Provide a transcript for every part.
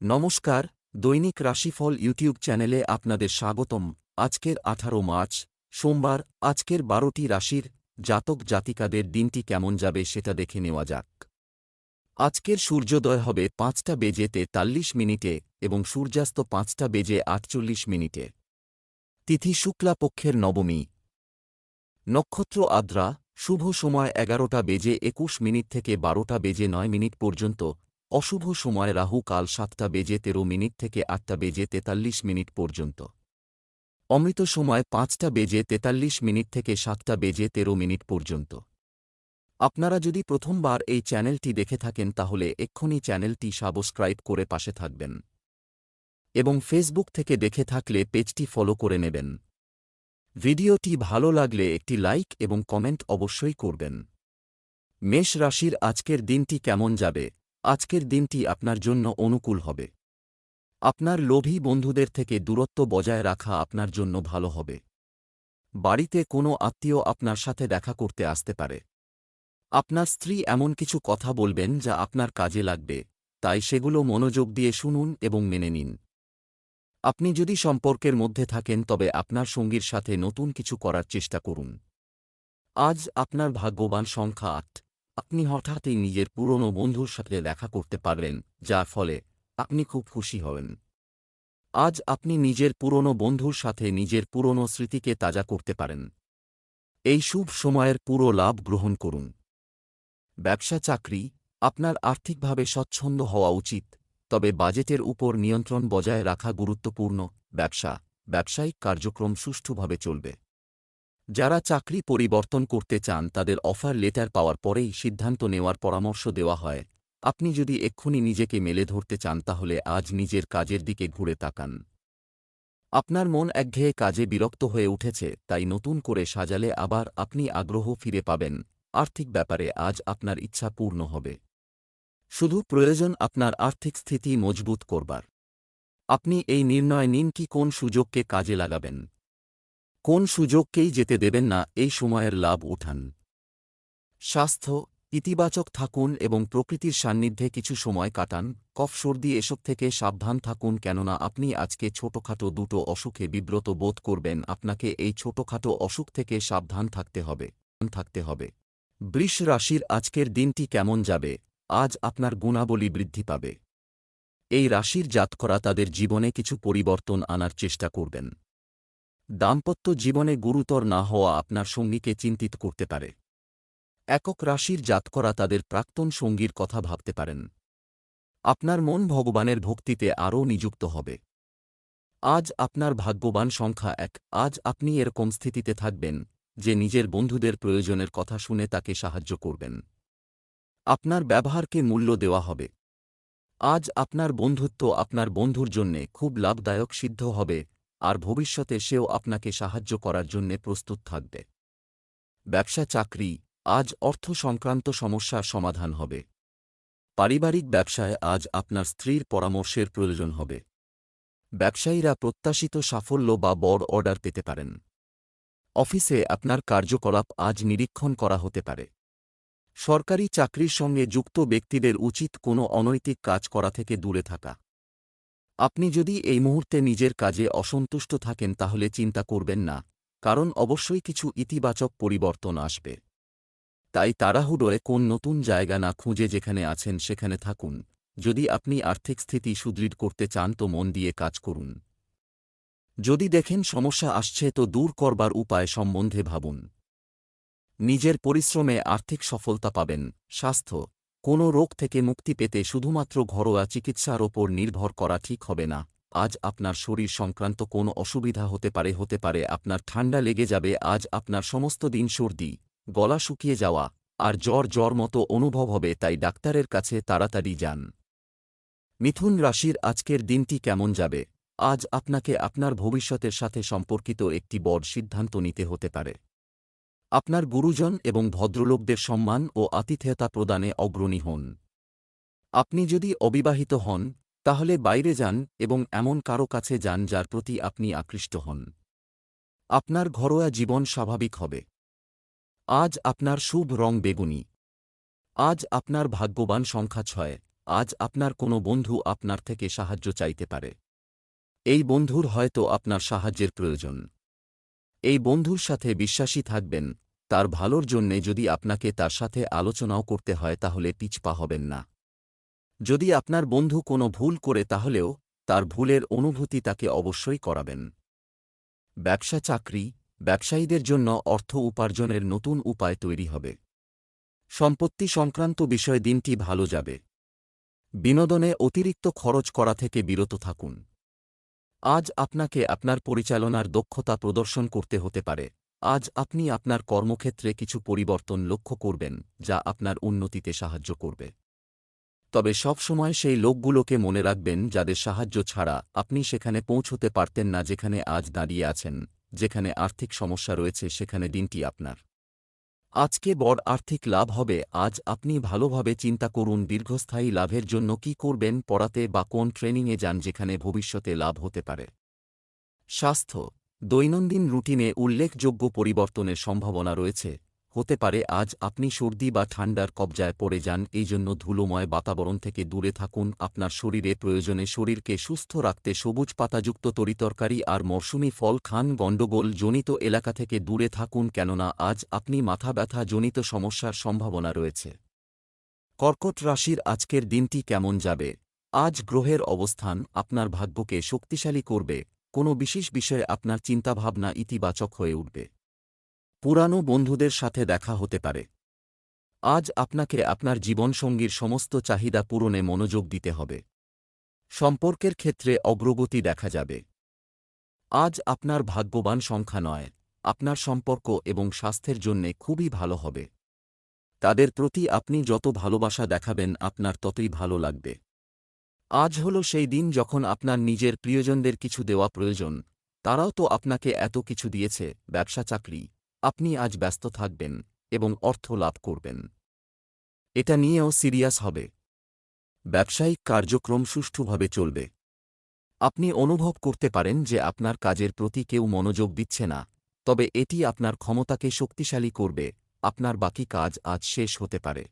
নমস্কার, দৈনিক রাশিফল ইউটিউব চ্যানেলে আপনাদের স্বাগতম। আজকের আঠারো মার্চ, সোমবার, আজকের বারোটি রাশির জাতক জাতিকাদের দিনটি কেমন যাবে সেটা দেখে নেওয়া যাক। আজকের সূর্যোদয় হবে পাঁচটা বেজে তেতাল্লিশ মিনিটে এবং সূর্যাস্ত পাঁচটা বেজে আটচল্লিশ মিনিটে। তিথি শুক্লা পক্ষের নবমী। নক্ষত্র আদ্রা, শুভ সময় এগারোটা বেজে একুশ মিনিট থেকে বারোটা বেজে নয় মিনিট পর্যন্ত অশুভ সময় রাহু কাল সাতটা বেজে তেরো মিনিট থেকে আটটা বেজে তেতাল্লিশ মিনিট পর্যন্ত। অমৃত সময় পাঁচটা বেজে তেতাল্লিশ মিনিট থেকে সাতটা বেজে তেরো মিনিট পর্যন্ত। আপনারা যদি প্রথমবার এই চ্যানেলটি দেখে থাকেন তাহলে এক্ষুনি চ্যানেলটি সাবস্ক্রাইব করে পাশে থাকবেন। এবং ফেসবুক থেকে দেখে থাকলে পেজটি ফলো করে নেবেন। ভিডিওটি ভালো লাগলে একটি লাইক এবং কমেন্ট অবশ্যই করবেন। মেষ রাশির আজকের দিনটি কেমন যাবে? আজকের দিনটি আপনার জন্য অনুকূল হবে। আপনার লোভী বন্ধুদের থেকে দূরত্ব বজায় রাখা আপনার জন্য ভালো হবে। বাড়িতে কোনো আত্মীয় আপনার সাথে দেখা করতে আসতে পারে। আপনার স্ত্রী এমন কিছু কথা বলবেন যা আপনার কাজে লাগবে, তাই সেগুলো মনোযোগ দিয়ে শুনুন এবং মেনে নিন। আপনি যদি সম্পর্কের মধ্যে থাকেন, তবে আপনার সঙ্গীর সাথে নতুন কিছু করার চেষ্টা করুন। আজ আপনার ভাগ্যবান সংখ্যা আট। আপনি হঠাৎই নিজের পুরনো বন্ধুর সাথে দেখা করতে পারলেন, যার ফলে আপনি খুব খুশি হবেন। আজ আপনি নিজের পুরনো বন্ধুর সাথে নিজের পুরনো স্মৃতিকে তাজা করতে পারেন। এই শুভ সময়ের পুরো লাভ গ্রহণ করুন। ব্যবসা চাকরি আপনার আর্থিকভাবে স্বচ্ছন্দ হওয়া উচিত, তবে বাজেটের উপর নিয়ন্ত্রণ বজায় রাখা গুরুত্বপূর্ণ। ব্যবসা, ব্যবসায়িক কার্যক্রম সুষ্ঠুভাবে চলবে। যারা চাকরি পরিবর্তন করতে চান, তাদের অফার লেটার পাওয়ার পরেই সিদ্ধান্ত নেওয়ার পরামর্শ দেওয়া হয়। আপনি যদি এক্ষুনি নিজেকে মেলে ধরতে চান, তাহলে আজ নিজের কাজের দিকে ঘুরে তাকান। আপনার মন একঘেয়ে কাজে বিরক্ত হয়ে উঠেছে, তাই নতুন করে সাজালে আবার আপনি আগ্রহ ফিরে পাবেন। আর্থিক ব্যাপারে আজ আপনার ইচ্ছা পূর্ণ হবে। শুধু প্রয়োজন আপনার আর্থিক স্থিতি মজবুত করবার। আপনি এই নির্ণয় নিন কি কোন সুযোগকে কাজে লাগাবেন। কোন সুযোগকেই যেতে দেবেন না, এই সময়ের লাভ উঠান। স্বাস্থ্য, ইতিবাচক থাকুন এবং প্রকৃতির সান্নিধ্যে কিছু সময় কাটান। কফ, সর্দি এসব থেকে সাবধান থাকুন কেননা আপনি আজকে ছোটখাটো দুটো অসুখে বিব্রত বোধ করবেন, আপনাকে এই ছোটখাটো অসুখ থেকে সাবধান থাকতে হবে থাকতে হবে। বৃষ রাশির আজকের দিনটি কেমন যাবে? আজ আপনার গুণাবলী বৃদ্ধি পাবে। এই রাশির জাতকরা তাদের জীবনে কিছু পরিবর্তন আনার চেষ্টা করবেন। দাম্পত্য জীবনে গুরুতর না হওয়া আপনার সঙ্গীকে চিন্তিত করতে পারে। একক রাশির জাতকরা তাদের প্রাক্তন সঙ্গীর কথা ভাবতে পারেন। আপনার মন ভগবানের ভক্তিতে আরও নিযুক্ত হবে। আজ আপনার ভাগ্যবান সংখ্যা এক। আজ আপনি এরকম স্থিতিতে থাকবেন, যে নিজের বন্ধুদের প্রয়োজনের কথা শুনে তাকে সাহায্য করবেন। আপনার ব্যবহারকে মূল্য দেওয়া হবে। আজ আপনার বন্ধুত্ব আপনার বন্ধুর জন্যে খুব লাভদায়ক সিদ্ধ হবে। আর ভবিষ্যতে সেও আপনাকে সাহায্য করার জন্যে প্রস্তুত থাকবে। ব্যবসা চাকরি, আজ অর্থ সংক্রান্ত সমস্যার সমাধান হবে। পারিবারিক ব্যবসায় আজ আপনার স্ত্রীর পরামর্শের প্রয়োজন হবে। ব্যবসায়ীরা প্রত্যাশিত সাফল্য বা বড় অর্ডার পেতে পারেন। অফিসে আপনার কার্যকলাপ আজ নিরীক্ষণ করা হতে পারে। সরকারি চাকরির সঙ্গে যুক্ত ব্যক্তিদের উচিত কোনো অনৈতিক কাজ করা থেকে দূরে থাকা। আপনি যদি এই মুহূর্তে নিজের কাজে অসন্তুষ্ট থাকেন তাহলে চিন্তা করবেন না, কারণ অবশ্যই কিছু ইতিবাচক পরিবর্তন আসবে। তাই তাড়াহুড়োয় কোন নতুন জায়গা না খুঁজে যেখানে আছেন সেখানে থাকুন। যদি আপনি আর্থিক স্থিতি সুদৃঢ় করতে চান তো মন দিয়ে কাজ করুন। যদি দেখেন সমস্যা আসছে তো দূর করবার উপায় সম্বন্ধে ভাবুন। নিজের পরিশ্রমে আর্থিক সফলতা পাবেন, স্বাস্থ্য কোনো রোগ থেকে মুক্তি পেতে শুধুমাত্র ঘরোয়া চিকিৎসার ওপর নির্ভর করা ঠিক হবে না। আজ আপনার শরীর সংক্রান্ত কোনো অসুবিধা হতে পারে হতে পারে আপনার ঠান্ডা লেগে যাবে, আজ আপনার সমস্ত দিন সর্দি, গলা শুকিয়ে যাওয়া, আর জ্বর জ্বর মতো অনুভব হবে, তাই ডাক্তারের কাছে তাড়াতাড়ি যান। মিথুন রাশির আজকের দিনটি কেমন যাবে? আজ আপনাকে আপনার ভবিষ্যতের সাথে সম্পর্কিত একটি বড় সিদ্ধান্ত নিতে হতে পারে। আপনার গুরুজন এবং ভদ্রলোকদের সম্মান ও আতিথেয়তা প্রদানে অগ্রণী হন। আপনি যদি অবিবাহিত হন, তাহলে বাইরে যান এবং এমন কারও কাছে যান যার প্রতি আপনি আকৃষ্ট হন। আপনার ঘরোয়া জীবন স্বাভাবিক হবে। আজ আপনার শুভ রং বেগুনি। আজ আপনার ভাগ্যবান সংখ্যা ছয়। আজ আপনার কোনো বন্ধু আপনার থেকে সাহায্য চাইতে পারে। এই বন্ধুর হয়তো আপনার সাহায্যের প্রয়োজন। এই বন্ধুর সাথে বিশ্বাসী থাকবেন, তার ভালোর জন্যে যদি আপনাকে তার সাথে আলোচনাও করতে হয় তাহলে পিছপা হবেন না। যদি আপনার বন্ধু কোনো ভুল করে তাহলেও, তার ভুলের অনুভূতি তাকে অবশ্যই করাবেন। ব্যবসা চাকরি, ব্যবসায়ীদের জন্য অর্থ উপার্জনের নতুন উপায় তৈরি হবে। সম্পত্তি সংক্রান্ত বিষয় দিনটি ভালো যাবে। বিনোদনে অতিরিক্ত খরচ করা থেকে বিরত থাকুন। আজ আপনাকে আপনার পরিচালনার দক্ষতা প্রদর্শন করতে হতে পারে। আজ আপনি আপনার কর্মক্ষেত্রে কিছু পরিবর্তন লক্ষ্য করবেন, যা আপনার উন্নতিতে সাহায্য করবে। তবে সবসময় সেই লোকগুলোকে মনে রাখবেন, যাদের সাহায্য ছাড়া আপনি সেখানে পৌঁছতে পারতেন না, যেখানে আজ দাঁড়িয়ে আছেন, যেখানে আর্থিক সমস্যা রয়েছে, সেখানে দিনটি আপনার। আজকে বড় আর্থিক লাভ হবে। আজ আপনি ভালোভাবে চিন্তা করুন, দীর্ঘস্থায়ী লাভের জন্য কি করবেন পড়াতে বা কোন ট্রেনিংয়ে যান যেখানে ভবিষ্যতে লাভ হতে পারে। স্বাস্থ্য। দৈনন্দিন রুটিনে উল্লেখযোগ্য পরিবর্তনের সম্ভাবনা রয়েছে। হতে পারে আজ আপনি সর্দি বা ঠান্ডার কবজায় পড়ে যান, এই জন্য ধুলোময় বাতাবরণ থেকে দূরে থাকুন, আপনার শরীরে প্রয়োজনে শরীরকে সুস্থ রাখতে সবুজ পাতাযুক্ত তরিতরকারি আর মরশুমি ফল খান গণ্ডগোল জনিত এলাকা থেকে দূরে থাকুন, কেননা আজ আপনি মাথা ব্যথা জনিত সমস্যার সম্ভাবনা রয়েছে। কর্কট রাশির আজকের দিনটি কেমন যাবে? আজ গ্রহের অবস্থান আপনার ভাগ্যকে শক্তিশালী করবে, কোনো বিশেষ বিষয়ে আপনার চিন্তাভাবনা ইতিবাচক হয়ে উঠবে। পুরানো বন্ধুদের সাথে দেখা হতে পারে। আজ আপনাকে আপনার জীবনসঙ্গীর সমস্ত চাহিদা পূরণে মনোযোগ দিতে হবে। সম্পর্কের ক্ষেত্রে অগ্রগতি দেখা যাবে। আজ আপনার ভাগ্যবান সংখ্যা নয়, আপনার সম্পর্ক এবং স্বাস্থ্যের জন্যে খুবই ভালো হবে। তাদের প্রতি আপনি যত ভালোবাসা দেখাবেন, আপনার ততই ভালো লাগবে। আজ হল সেই দিন যখন আপনার নিজের প্রিয়জনদের কিছু দেওয়া প্রয়োজন, তারাও তো আপনাকে এত কিছু দিয়েছে, ব্যবসা, চাকরি। আপনি আজ ব্যস্ত থাকবেন এবং অর্থ লাভ করবেন। এটা নিয়েও সিরিয়াস হবে। ব্যবসায়িক কার্যক্রম সুষ্ঠুভাবে চলবে। আপনি অনুভব করতে পারেন যে আপনার কাজের প্রতি কেউ মনোযোগ দিচ্ছে না, তবে এটি আপনার ক্ষমতাকে শক্তিশালী করবে, আপনার বাকি কাজ আজ শেষ হতে পারে।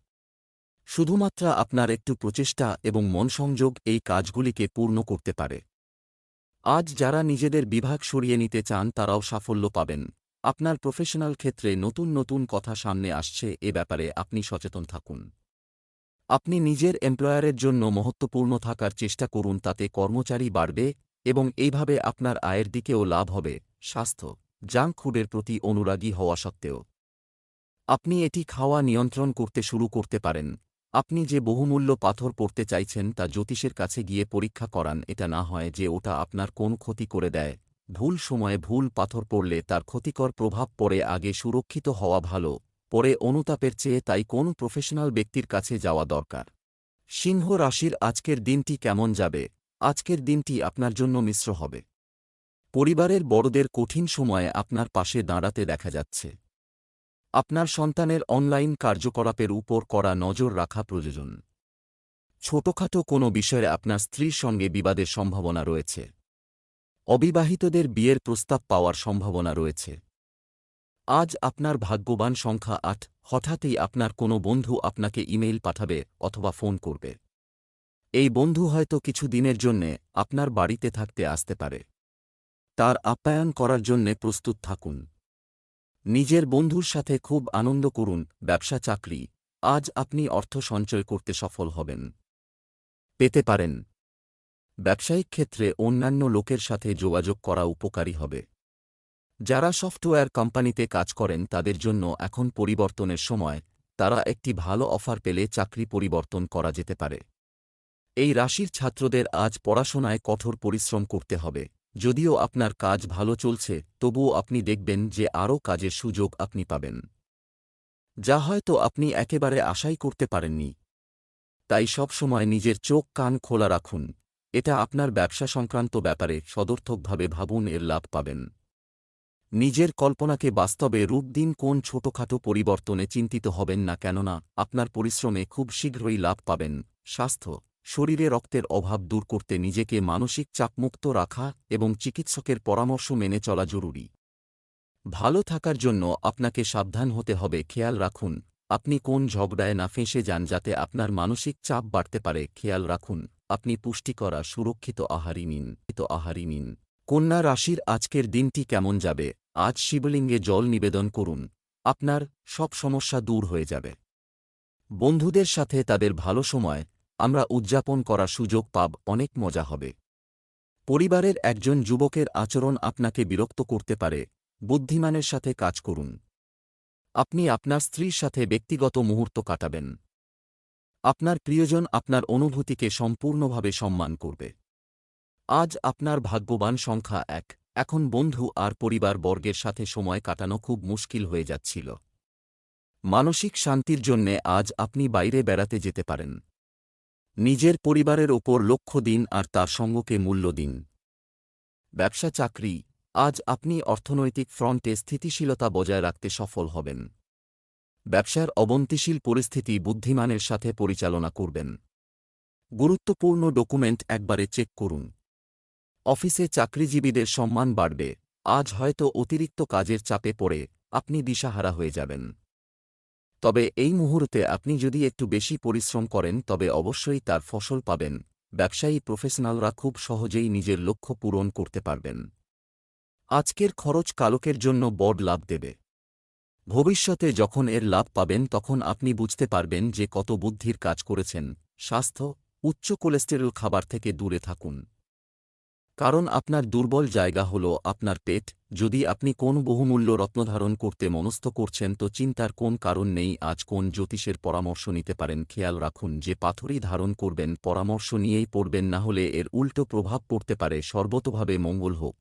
শুধুমাত্র আপনার একটু প্রচেষ্টা এবং মনসংযোগ এই কাজগুলিকে পূর্ণ করতে পারে। আজ যারা নিজেদের বিভাগ সরিয়ে নিতে চান তারাও সাফল্য পাবেন। আপনার প্রফেশনাল ক্ষেত্রে নতুন নতুন কথা সামনে আসছে, এ ব্যাপারে আপনি সচেতন থাকুন। আপনি নিজের এমপ্লয়ারের জন্য মহত্বপূর্ণ থাকার চেষ্টা করুন, তাতে কর্মচারী বাড়বে এবং এইভাবে আপনার আয়ের দিকেও লাভ হবে, স্বাস্থ্য, জাঙ্ক ফুডের প্রতি অনুরাগী হওয়া সত্ত্বেও। আপনি এটি খাওয়া নিয়ন্ত্রণ করতে শুরু করতে পারেন। আপনি যে বহুমূল্য পাথর পড়তে চাইছেন, তা জ্যোতিষের কাছে গিয়ে পরীক্ষা করান, এটা না হয় যে ওটা আপনার কোন ক্ষতি করে দেয়। ভুল সময়ে ভুল পাথর পড়লে তার ক্ষতিকর প্রভাব পড়ে আগে সুরক্ষিত হওয়া ভালো, পরে অনুতাপের চেয়ে তাই কোন প্রফেশনাল ব্যক্তির কাছে যাওয়া দরকার। সিংহ রাশির আজকের দিনটি কেমন যাবে? আজকের দিনটি আপনার জন্য মিশ্র হবে। পরিবারের বড়দের কঠিন সময়ে আপনার পাশে দাঁড়াতে দেখা যাচ্ছে। আপনার সন্তানের অনলাইন কার্যকলাপের উপর করা নজর রাখা প্রয়োজন। ছোটখাটো কোনো বিষয়ে আপনার স্ত্রীর সঙ্গে বিবাদের সম্ভাবনা রয়েছে। অবিবাহিতদের বিয়ের প্রস্তাব পাওয়ার সম্ভাবনা রয়েছে। আজ আপনার ভাগ্যবান সংখ্যা আট, হঠাৎই আপনার কোনো বন্ধু আপনাকে ইমেইল পাঠাবে অথবা ফোন করবে। এই বন্ধু হয়তো কিছু দিনের জন্যে আপনার বাড়িতে থাকতে আসতে পারে। তার আপ্যায়ন করার জন্যে প্রস্তুত থাকুন। নিজের বন্ধুর সাথে খুব আনন্দ করুন, ব্যবসা, চাকরি। আজ আপনি অর্থ সঞ্চয় করতে সফল হবেন। পেতে পারেন। ব্যবসায়িক ক্ষেত্রে অন্যান্য লোকের সাথে যোগাযোগ করা উপকারী হবে। যারা সফটওয়্যার কোম্পানিতে কাজ করেন, তাদের জন্য এখন পরিবর্তনের সময়, তারা একটি ভালো অফার পেলে চাকরি পরিবর্তন করা যেতে পারে। এই রাশির ছাত্রদের আজ পড়াশোনায় কঠোর পরিশ্রম করতে হবে। যদিও আপনার কাজ ভালো চলছে, তবুও আপনি দেখবেন যে আরও কাজের সুযোগ আপনি পাবেন। যা হয়তো আপনি একেবারে আশাই করতে পারেননি। তাই সবসময় নিজের চোখ কান খোলা রাখুন। এটা আপনার ব্যবসা সংক্রান্ত ব্যাপারে সদর্থকভাবে ভাবুন, এর লাভ পাবেন। নিজের কল্পনাকে বাস্তবে রূপ দিন, কোন ছোটখাটো পরিবর্তনে চিন্তিত হবেন না, কেননা আপনার পরিশ্রমে খুব শীঘ্রই লাভ পাবেন। স্বাস্থ্য, শরীরে রক্তের অভাব দূর করতে নিজেকে মানসিক চাপমুক্ত রাখা এবং চিকিৎসকের পরামর্শ মেনে চলা জরুরি। ভালো থাকার জন্য আপনাকে সাবধান হতে হবে, খেয়াল রাখুন, আপনি কোন ঝগড়ায় না ফেঁসে যান, যাতে আপনার মানসিক চাপ বাড়তে পারে, খেয়াল রাখুন। আপনি পুষ্টিকর সুরক্ষিত আহারই নিন আহারি নিন। কন্যা রাশির আজকের দিনটি কেমন যাবে? আজ শিবলিঙ্গে জল নিবেদন করুন। আপনার সব সমস্যা দূর হয়ে যাবে। বন্ধুদের সাথে তাদের ভালো সময়, আমরা উদযাপন করার সুযোগ পাব, অনেক মজা হবে। পরিবারের একজন যুবকের আচরণ আপনাকে বিরক্ত করতে পারে, বুদ্ধিমানের সাথে কাজ করুন। আপনি আপনার স্ত্রীর সাথে ব্যক্তিগত মুহূর্ত কাটাবেন। আপনার প্রিয়জন আপনার অনুভূতিকে সম্পূর্ণভাবে সম্মান করবে। আজ আপনার ভাগ্যবান সংখ্যা এক। এখন বন্ধু আর পরিবার বর্গের সাথে সময় কাটানো খুব মুশকিল হয়ে যাচ্ছিল। মানসিক শান্তির জন্যে আজ আপনি বাইরে বেড়াতে যেতে পারেন। নিজের পরিবারের ওপর লক্ষ্য দিন আর তার সঙ্গকে মূল্য দিন। ব্যবসা চাকরি। আজ আপনি অর্থনৈতিক ফ্রন্টে স্থিতিশীলতা বজায় রাখতে সফল হবেন। ব্যবসার অবন্তিশীল পরিস্থিতি বুদ্ধিমানের সাথে পরিচালনা করবেন। গুরুত্বপূর্ণ ডকুমেন্ট একবারে চেক করুন। অফিসে চাকরিজীবীদের সম্মান বাড়বে। আজ হয়তো অতিরিক্ত কাজের চাপে পড়ে আপনি দিশাহারা হয়ে যাবেন। তবে এই মুহূর্তে আপনি যদি একটু বেশি পরিশ্রম করেন, তবে অবশ্যই তার ফসল পাবেন। ব্যবসায়ী প্রফেশনালরা খুব সহজেই নিজের লক্ষ্য পূরণ করতে পারবেন। আজকের খরচ কালকের জন্য বড় লাভ দেবে। ভবিষ্যতে যখন এর লাভ পাবেন তখন আপনি বুঝতে পারবেন যে কত বুদ্ধির কাজ করেছেন। স্বাস্থ্য, উচ্চ কোলেস্টেরল খাবার থেকে দূরে থাকুন। কারণ আপনার দুর্বল জায়গা হল আপনার পেট। যদি আপনি কোন বহুমূল্য রত্নধারণ করতে মনস্থ করছেন তো চিন্তার কোন কারণ নেই আজ কোন জ্যোতিষের পরামর্শ নিতে পারেন। খেয়াল রাখুন যে পাথরই ধারণ করবেন, পরামর্শ নিয়েই পড়বেন না হলে এর উল্টো প্রভাব পড়তে পারে। সর্বতভাবে মঙ্গল হোক।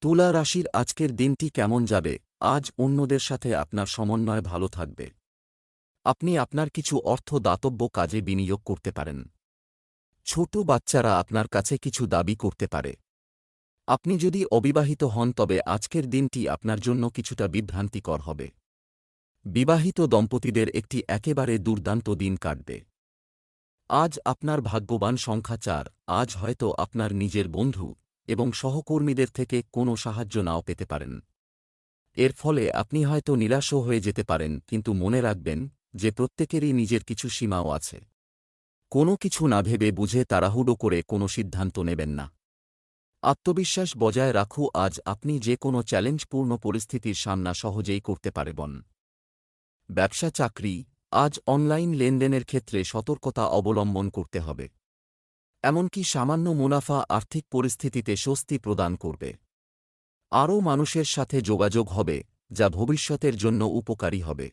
তুলা রাশির আজকের দিনটি কেমন যাবে? আজ অন্যদের সাথে আপনার সমন্বয় ভালো থাকবে। আপনি আপনার কিছু অর্থ দাতব্য কাজে বিনিয়োগ করতে পারেন। ছোট বাচ্চারা আপনার কাছে কিছু দাবি করতে পারে। আপনি যদি অবিবাহিত হন, তবে আজকের দিনটি আপনার জন্য কিছুটা বিভ্রান্তিকর হবে। বিবাহিত দম্পতিদের একটি একেবারে দুর্দান্ত দিন কাটবে। আজ আপনার ভাগ্যবান সংখ্যা চার, আজ হয়তো আপনার নিজের বন্ধু এবং সহকর্মীদের থেকে কোনো সাহায্য নাও পেতে পারেন। এর ফলে আপনি হয়তো নিরাশও হয়ে যেতে পারেন, কিন্তু মনে রাখবেন যে প্রত্যেকেরই নিজের কিছু সীমাও আছে। কোনো কিছু না ভেবে বুঝে তাড়াহুড়ো করে কোনো সিদ্ধান্ত নেবেন না। আত্মবিশ্বাস বজায় রাখু আজ আপনি যে কোনো চ্যালেঞ্জপূর্ণ পরিস্থিতির সামনা সহজেই করতে পারবেন। ব্যবসা, চাকরি, আজ অনলাইন লেনদেনের ক্ষেত্রে সতর্কতা অবলম্বন করতে হবে। এমনকি সামান্য মুনাফা আর্থিক পরিস্থিতিতে স্বস্তি প্রদান করবে। আরও মানুষের সাথে যোগাযোগ হবে, যা ভবিষ্যতের জন্য উপকারী হবে।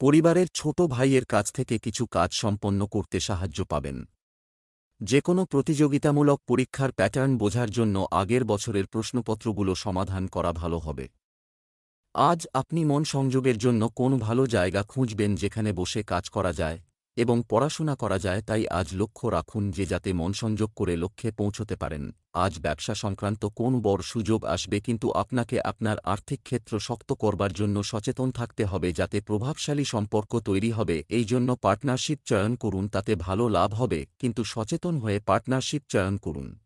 পরিবারের ছোট ভাইয়ের কাছ থেকে কিছু কাজ সম্পন্ন করতে সাহায্য পাবেন। যে কোনো প্রতিযোগিতামূলক পরীক্ষার প্যাটার্ন বোঝার জন্য আগের বছরের প্রশ্নপত্রগুলো সমাধান করা ভালো হবে। আজ আপনি মন সংযোগের জন্য কোন ভালো জায়গা খুঁজবেন যেখানে বসে কাজ করা যায়? এবং পড়াশোনা করা যায়, তাই আজ লক্ষ্য রাখুন যে যাতে মন সংযোগ করে লক্ষ্যে পৌঁছতে পারেন। আজ ব্যবসা সংক্রান্ত কোন বড় সুযোগ আসবে কিন্তু আপনাকে আপনার আর্থিক ক্ষেত্র শক্ত করবার জন্য সচেতন থাকতে হবে, যাতে প্রভাবশালী সম্পর্ক তৈরি হবে। এই জন্য পার্টনারশিপ চয়ন করুন, তাতে ভালো লাভ হবে, কিন্তু সচেতন হয়ে পার্টনারশিপ চয়ন করুন।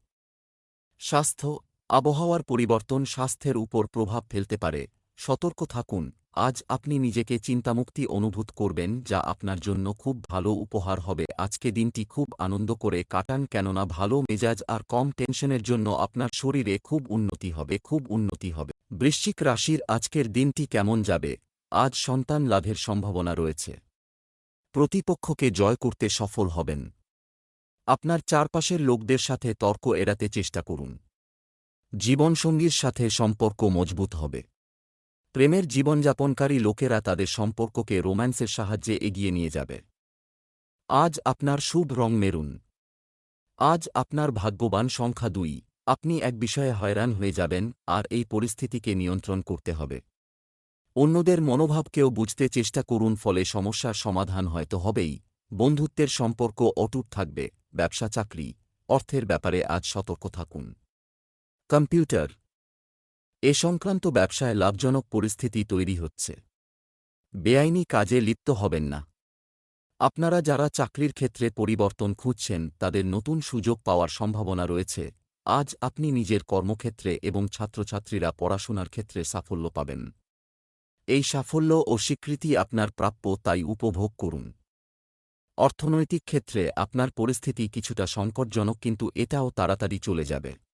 স্বাস্থ্য, আবহাওয়ার পরিবর্তন স্বাস্থ্যের উপর প্রভাব ফেলতে পারে। সতর্ক থাকুন। আজ আপনি নিজেকে চিন্তামুক্তি অনুভূত করবেন, যা আপনার জন্য খুব ভালো উপহার হবে। আজকে দিনটি খুব আনন্দ করে কাটান, কেননা ভালো মেজাজ আর কম টেনশনের জন্য আপনার শরীরে খুব উন্নতি হবে, খুব উন্নতি হবে। বৃশ্চিক রাশির আজকের দিনটি কেমন যাবে? আজ সন্তান লাভের সম্ভাবনা রয়েছে। প্রতিপক্ষকে জয় করতে সফল হবেন। আপনার চারপাশের লোকদের সাথে তর্ক এড়াতে চেষ্টা করুন। জীবনসঙ্গীর সাথে সম্পর্ক মজবুত হবে। প্রেমের জীবনযাপনকারী লোকেরা তাদের সম্পর্ককে রোম্যান্সের সাহায্যে এগিয়ে নিয়ে যাবে। আজ আপনার শুভ রং মেরুন। আজ আপনার ভাগ্যবান সংখ্যা দুই। আপনি এক বিষয়ে হয়রান হয়ে যাবেন আর এই পরিস্থিতিকে নিয়ন্ত্রণ করতে হবে। অন্যদের মনোভাবকেও বুঝতে চেষ্টা করুন, ফলে সমস্যার সমাধান হয়তো হবেই। বন্ধুত্বের সম্পর্ক অটুট থাকবে। ব্যবসা চাকরি, অর্থের ব্যাপারে আজ সতর্ক থাকুন। কম্পিউটার এ সংক্রান্ত ব্যবসায় লাভজনক পরিস্থিতি তৈরি হচ্ছে। বেআইনি কাজে লিপ্ত হবেন না। আপনারা যারা চাকরির ক্ষেত্রে পরিবর্তন খুঁজছেন, তাদের নতুন সুযোগ পাওয়ার সম্ভাবনা রয়েছে। আজ আপনি নিজের কর্মক্ষেত্রে এবং ছাত্রছাত্রীরা পড়াশোনার ক্ষেত্রে সাফল্য পাবেন। এই সাফল্য ও স্বীকৃতি আপনার প্রাপ্য তাই উপভোগ করুন। অর্থনৈতিক ক্ষেত্রে আপনার পরিস্থিতি কিছুটা সংকটজনক, কিন্তু এটাও তাড়াতাড়ি চলে যাবে।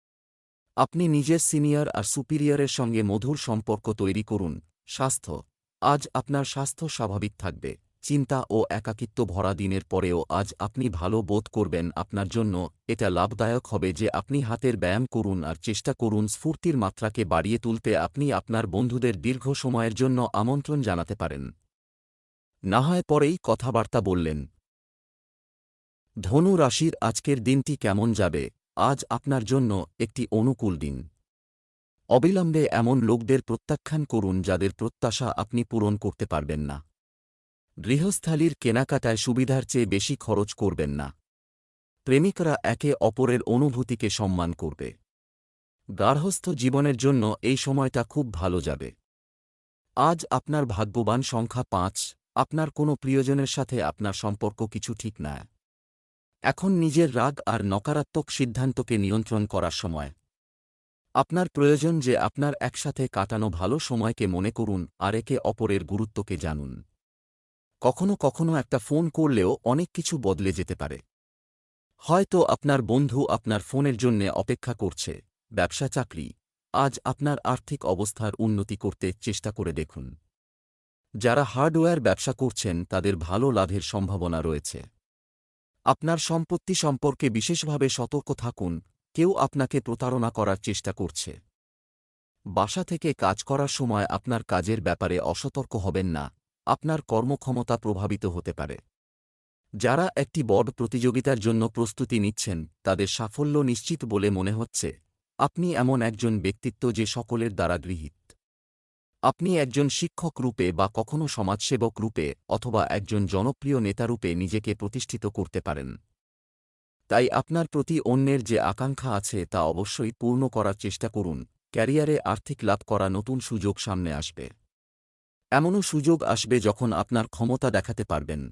আপনি নিজের সিনিয়র আর সুপিরিয়রের সঙ্গে মধুর সম্পর্ক তৈরি করুন। স্বাস্থ্য। আজ আপনার স্বাস্থ্য স্বাভাবিক থাকবে। চিন্তা ও একাকিত্ব ভরা দিনের পরেও আজ আপনি ভালো বোধ করবেন আপনার জন্য। এটা লাভদায়ক হবে যে আপনি হাতের ব্যায়াম করুন আর চেষ্টা করুন স্ফূর্তির মাত্রাকে বাড়িয়ে তুলতে আপনি আপনার বন্ধুদের দীর্ঘ সময়ের জন্য আমন্ত্রণ জানাতে পারেন। না হয় পরেই কথাবার্তা বললেন, ধনু রাশির আজকের দিনটি কেমন যাবে? আজ আপনার জন্য একটি অনুকূল দিন। অবিলম্বে এমন লোকদের প্রত্যাখ্যান করুন যাদের প্রত্যাশা আপনি পূরণ করতে পারবেন না। গৃহস্থালির কেনাকাটায় সুবিধার চেয়ে বেশি খরচ করবেন না। প্রেমিকরা একে অপরের অনুভূতিকে সম্মান করবে। গার্হস্থ জীবনের জন্য এই সময়টা খুব ভালো যাবে। আজ আপনার ভাগ্যবান সংখ্যা পাঁচ, আপনার কোনো প্রিয়জনের সাথে আপনার সম্পর্ক কিছু ঠিক না। এখন নিজের রাগ আর নকারাত্মক সিদ্ধান্তকে নিয়ন্ত্রণ করার সময়। আপনার প্রয়োজন যে আপনার একসাথে কাটানো ভালো সময়কে মনে করুন আর একে অপরের গুরুত্বকে জানুন। কখনো কখনো একটা ফোন করলেও অনেক কিছু বদলে যেতে পারে। হয়তো আপনার বন্ধু আপনার ফোনের জন্যে অপেক্ষা করছে, ব্যবসা, চাকরি। আজ আপনার আর্থিক অবস্থার উন্নতি করতে চেষ্টা করে দেখুন। যারা হার্ডওয়্যার ব্যবসা করছেন তাদের ভালো লাভের সম্ভাবনা রয়েছে। আপনার সম্পত্তি সম্পর্কে বিশেষভাবে সতর্ক থাকুন, কেউ আপনাকে প্রতারণা করার চেষ্টা করছে। বাসা থেকে কাজ করার সময় আপনার কাজের ব্যাপারে অসতর্ক হবেন না, আপনার কর্মক্ষমতা প্রভাবিত হতে পারে। যারা একটি বড় প্রতিযোগিতার জন্য প্রস্তুতি নিচ্ছেন, তাদের সাফল্য নিশ্চিত বলে মনে হচ্ছে, আপনি এমন একজন ব্যক্তিত্ব যে সকলের দ্বারা গৃহীত। আপনি একজন শিক্ষক রূপে বা কখনো সমাজসেবক রূপে অথবা একজন জনপ্রিয় নেতারূপে নিজেকে প্রতিষ্ঠিত করতে পারেন। তাই আপনার প্রতি অন্যের যে আকাঙ্ক্ষা আছে তা অবশ্যই পূর্ণ করার চেষ্টা করুন। ক্যারিয়ারে আর্থিক লাভ করা নতুন সুযোগ সামনে আসবে। এমনও সুযোগ আসবে যখন আপনার ক্ষমতা দেখাতে পারবেন।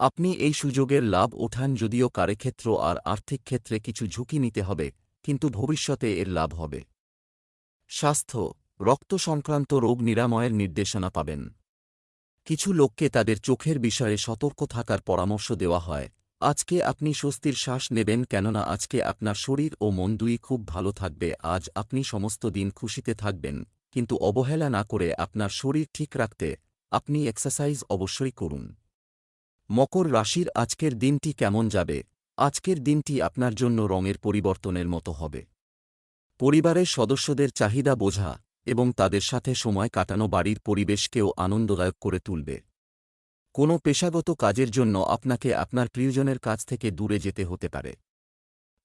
আপনি এই সুযোগের লাভ ওঠান যদিও কারেক্ষেত্র আর আর্থিক ক্ষেত্রে কিছু ঝুঁকি নিতে হবে, কিন্তু ভবিষ্যতে এর লাভ হবে। স্বাস্থ্য রক্ত সংক্রান্ত রোগ নিরাময়ের নির্দেশনা পাবেন। কিছু লোককে তাদের চোখের বিষয়ে সতর্ক থাকার পরামর্শ দেওয়া হয়। আজকে আপনি স্বস্তির শ্বাস নেবেন কেননা আজকে আপনার শরীর ও মন দুই খুব ভালো থাকবে, আজ আপনি সমস্ত দিন খুশিতে থাকবেন, কিন্তু অবহেলা না করে আপনার শরীর ঠিক রাখতে আপনি এক্সারসাইজ অবশ্যই করুন। মকর রাশির আজকের দিনটি কেমন যাবে? আজকের দিনটি আপনার জন্য রঙের পরিবর্তনের মতো হবে। পরিবারের সদস্যদের চাহিদা বোঝা। এবং তাদের সাথে সময় কাটানো বাড়ির পরিবেশকেও আনন্দদায়ক করে তুলবে। কোনো পেশাগত কাজের জন্য আপনাকে আপনার প্রিয়জনের কাছ থেকে দূরে যেতে হতে পারে।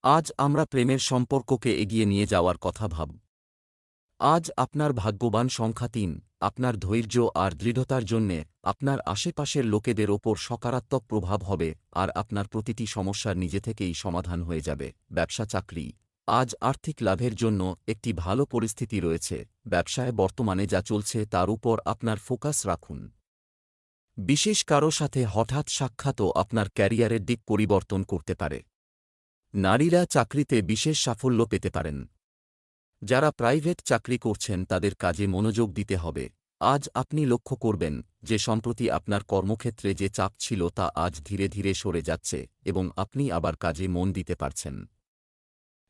আজ আমরা প্রেমের সম্পর্ককে এগিয়ে নিয়ে যাওয়ার কথা ভাব। আজ আপনার ভাগ্যবান সংখ্যা তিন, আপনার ধৈর্য আর দৃঢ়তার জন্যে আপনার আশেপাশের লোকেদের ওপর সকারাত্মক প্রভাব হবে আর আপনার প্রতিটি সমস্যার নিজে থেকেই সমাধান হয়ে যাবে। ব্যবসা চাকরি আজ আর্থিক লাভের জন্য একটি ভালো পরিস্থিতি রয়েছে। ব্যবসায় বর্তমানে যা চলছে তার উপর আপনার ফোকাস রাখুন। বিশেষ কারও সাথে হঠাৎ সাক্ষাৎও আপনার ক্যারিয়ারের দিক পরিবর্তন করতে পারে। নারীরা চাকরিতে বিশেষ সাফল্য পেতে পারেন। যারা প্রাইভেট চাকরি করছেন তাদের কাজে মনোযোগ দিতে হবে। আজ আপনি লক্ষ্য করবেন যে সম্প্রতি আপনার কর্মক্ষেত্রে যে চাপ ছিল তা আজ ধীরে ধীরে সরে যাচ্ছে এবং আপনি আবার কাজে মন দিতে পারছেন।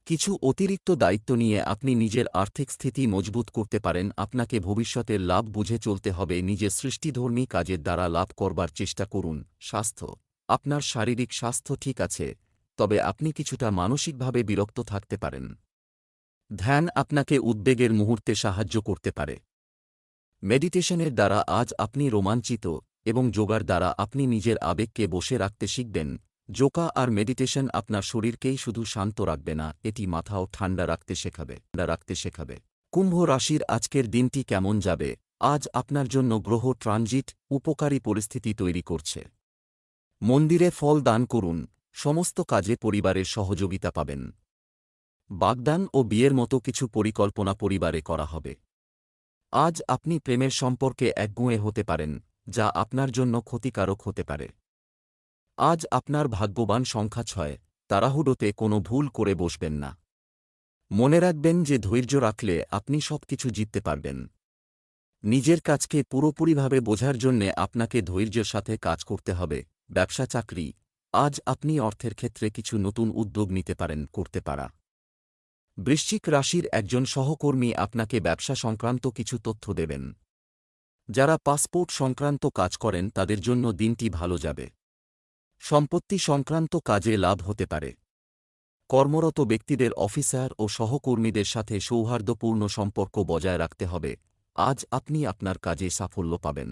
কিছু অতিরিক্ত দায়িত্ব নিয়ে আপনি নিজের আর্থিক স্থিতি মজবুত করতে পারেন, আপনাকে ভবিষ্যতের লাভ বুঝে চলতে হবে নিজের সৃষ্টিধর্মী কাজের দ্বারা লাভ করবার চেষ্টা করুন। স্বাস্থ্য। আপনার শারীরিক স্বাস্থ্য ঠিক আছে, তবে আপনি কিছুটা মানসিকভাবে বিরক্ত থাকতে পারেন। ধ্যান আপনাকে উদ্বেগের মুহূর্তে সাহায্য করতে পারে। মেডিটেশনের দ্বারা আজ আপনি রোমাঞ্চিত এবং যোগার দ্বারা আপনি নিজের আবেগকে বসে রাখতে শিখবেন। যোকা আর মেডিটেশন আপনার শরীরকেই শুধু শান্ত রাখবে না, এটি মাথাও ঠান্ডা রাখতে শেখাবে। ঠান্ডা রাখতে শেখাবে। কুম্ভ রাশির আজকের দিনটি কেমন যাবে? আজ আপনার জন্য গ্রহ ট্রানজিট, উপকারী পরিস্থিতি তৈরি করছে। মন্দিরে ফল দান করুন, সমস্ত কাজে পরিবারের সহযোগিতা পাবেন। বাগদান ও বিয়ের মতো কিছু পরিকল্পনা পরিবারে করা হবে। আজ আপনি প্রেমের সম্পর্কে একগুঁয়ে হতে পারেন, যা আপনার জন্য ক্ষতিকারক হতে পারে। আজ আপনার ভাগ্যবান সংখ্যা ছয়, তাড়াহুডোতে কোনো ভুল করে বসবেন না। মনে রাখবেন যে ধৈর্য রাখলে আপনি সব কিছু জিততে পারবেন। নিজের কাজকে পুরোপুরিভাবে বোঝার জন্যে আপনাকে ধৈর্যের সাথে কাজ করতে হবে, ব্যবসা, চাকরি। আজ আপনি অর্থের ক্ষেত্রে কিছু নতুন উদ্যোগ নিতে পারেন, করতে পারা। বৃশ্চিক রাশির একজন সহকর্মী আপনাকে ব্যবসা সংক্রান্ত কিছু তথ্য দেবেন। যারা পাসপোর্ট সংক্রান্ত কাজ করেন, তাদের জন্য দিনটি ভালো যাবে। সম্পত্তি সংক্রান্ত কাজে লাভ হতে পারে। কর্মরত ব্যক্তিদের অফিসার ও সহকর্মীদের সাথে সৌহার্দ্যপূর্ণ সম্পর্ক বজায় রাখতে হবে। আজ আপনি আপনার কাজে সাফল্য পাবেন।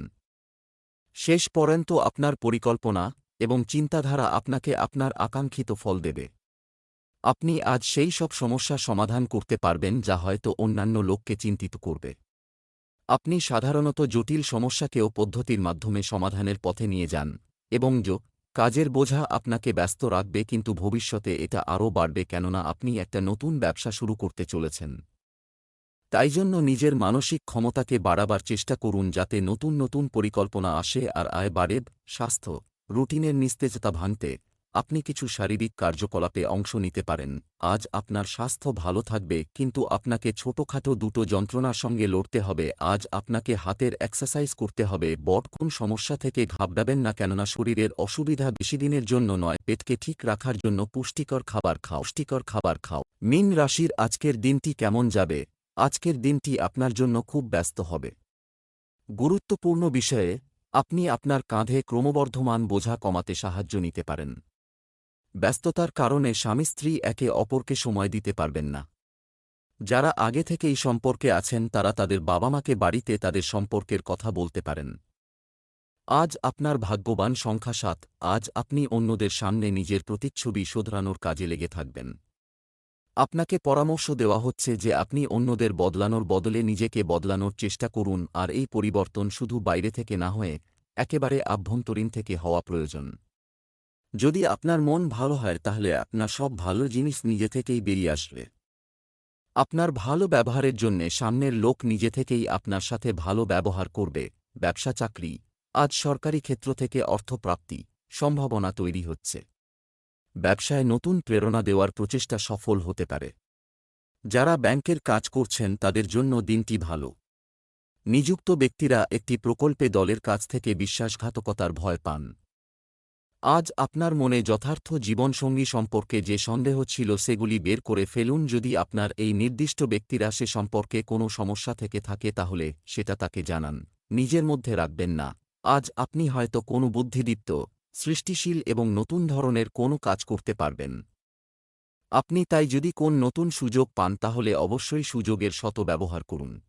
শেষ পর্যন্ত আপনার পরিকল্পনা এবং চিন্তাধারা আপনাকে আপনার আকাঙ্ক্ষিত ফল দেবে। আপনি আজ সেই সব সমস্যা সমাধান করতে পারবেন যা হয়তো অন্যান্য লোককে চিন্তিত করবে। আপনি সাধারণত জটিল সমস্যাকেও পদ্ধতির মাধ্যমে সমাধানের পথে নিয়ে যান এবং যো কাজের বোঝা আপনাকে ব্যস্ত রাখবে কিন্তু ভবিষ্যতে এটা আরও বাড়বে কেননা আপনি একটা নতুন ব্যবসা শুরু করতে চলেছেন। তাই জন্য নিজের মানসিক ক্ষমতাকে বাড়াবার চেষ্টা করুন যাতে নতুন নতুন পরিকল্পনা আসে আর আয় বাড়ে, স্বাস্থ্য, রুটিনের নিস্তেজতা ভাঙতে। আপনি কিছু শারীরিক কার্যকলাপে অংশ নিতে পারেন। আজ আপনার স্বাস্থ্য ভালো থাকবে, কিন্তু আপনাকে ছোটখাটো দুটো যন্ত্রণার সঙ্গে লড়তে হবে। আজ আপনাকে হাতের এক্সারসাইজ করতে হবে। বট কোন সমস্যা থেকে ঘাবড়াবেন না কেননা শরীরের অসুবিধা বেশি দিনের জন্য নয়। পেটকে ঠিক রাখার জন্য পুষ্টিকর খাবার খাও। পুষ্টিকর খাবার খাও। মিন রাশির আজকের দিনটি কেমন যাবে? আজকের দিনটি আপনার জন্য খুব ব্যস্ত হবে। গুরুত্বপূর্ণ বিষয়ে, আপনি আপনার কাঁধে ক্রমবর্ধমান বোঝা কমাতে সাহায্য নিতে পারেন। ব্যস্ততার কারণে স্বামী স্ত্রী একে অপরকে সময় দিতে পারবেন না। যারা আগে থেকেই সম্পর্কে আছেন, তারা তাদের বাবা মাকে বাড়িতে তাদের সম্পর্কের কথা বলতে পারেন। আজ আপনার ভাগ্যবান সংখ্যা সাত, আজ আপনি অন্যদের সামনে নিজের প্রতিচ্ছবি শোধরানোর কাজে লেগে থাকবেন। আপনাকে পরামর্শ দেওয়া হচ্ছে যে আপনি অন্যদের বদলানোর বদলে নিজেকে বদলানোর চেষ্টা করুন, আর এই পরিবর্তন শুধু বাইরে থেকে না হয়ে একেবারে আভ্যন্তরীণ থেকে হওয়া প্রয়োজন। যদি আপনার মন ভালো হয়, তাহলে আপনার সব ভালো জিনিস নিজে থেকেই বেরিয়ে আসবে। আপনার ভালো ব্যবহারের জন্যে সামনের লোক নিজে থেকেই আপনার সাথে ভালো ব্যবহার করবে। ব্যবসা, চাকরি, আজ সরকারি ক্ষেত্র থেকে অর্থপ্রাপ্তি সম্ভাবনা তৈরি হচ্ছে। ব্যবসায় নতুন প্রেরণা দেওয়ার প্রচেষ্টা সফল হতে পারে। যারা ব্যাংকের কাজ করছেন, তাদের জন্য দিনটি ভালো। নিযুক্ত ব্যক্তিরা একটি প্রকল্পে দলের কাছ থেকে বিশ্বাসঘাতকতার ভয় পান। আজ আপনার মনে যথার্থ জীবনসঙ্গী সম্পর্কে যে সন্দেহ ছিল সেগুলি বের করে ফেলুন। যদি আপনার এই নির্দিষ্ট ব্যক্তিরা সে সম্পর্কে কোনো সমস্যা থেকে থাকে, তাহলে সেটা তাকে জানান। নিজের মধ্যে রাখবেন না। আজ আপনি হয়তো কোনো বুদ্ধিদীপ্ত, সৃষ্টিশীল এবং নতুন ধরনের কোনো কাজ করতে পারবেন। আপনি তাই যদি কোন নতুন সুযোগ পান, তাহলে অবশ্যই সুযোগের শত ব্যবহার করুন।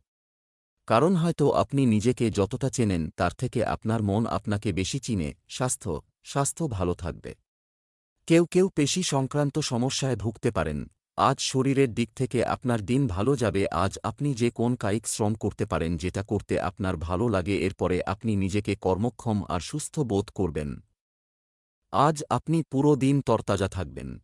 কারণ হয়তো আপনি নিজেকে যতটা চেনেন, তার থেকে আপনার মন আপনাকে বেশি চিনে। স্বাস্থ্য স্বাস্থ্য ভালো থাকবে। কেউ কেউ পেশি সংক্রান্ত সমস্যায় ভুগতে পারেন। আজ শরীরের দিক থেকে আপনার দিন ভালো যাবে, আজ আপনি যে কোন কায়িক শ্রম করতে পারেন যেটা করতে আপনার ভালো লাগে, এরপরে আপনি নিজেকে কর্মক্ষম আর সুস্থ বোধ করবেন। আজ আপনি পুরো দিন তরতাজা থাকবেন।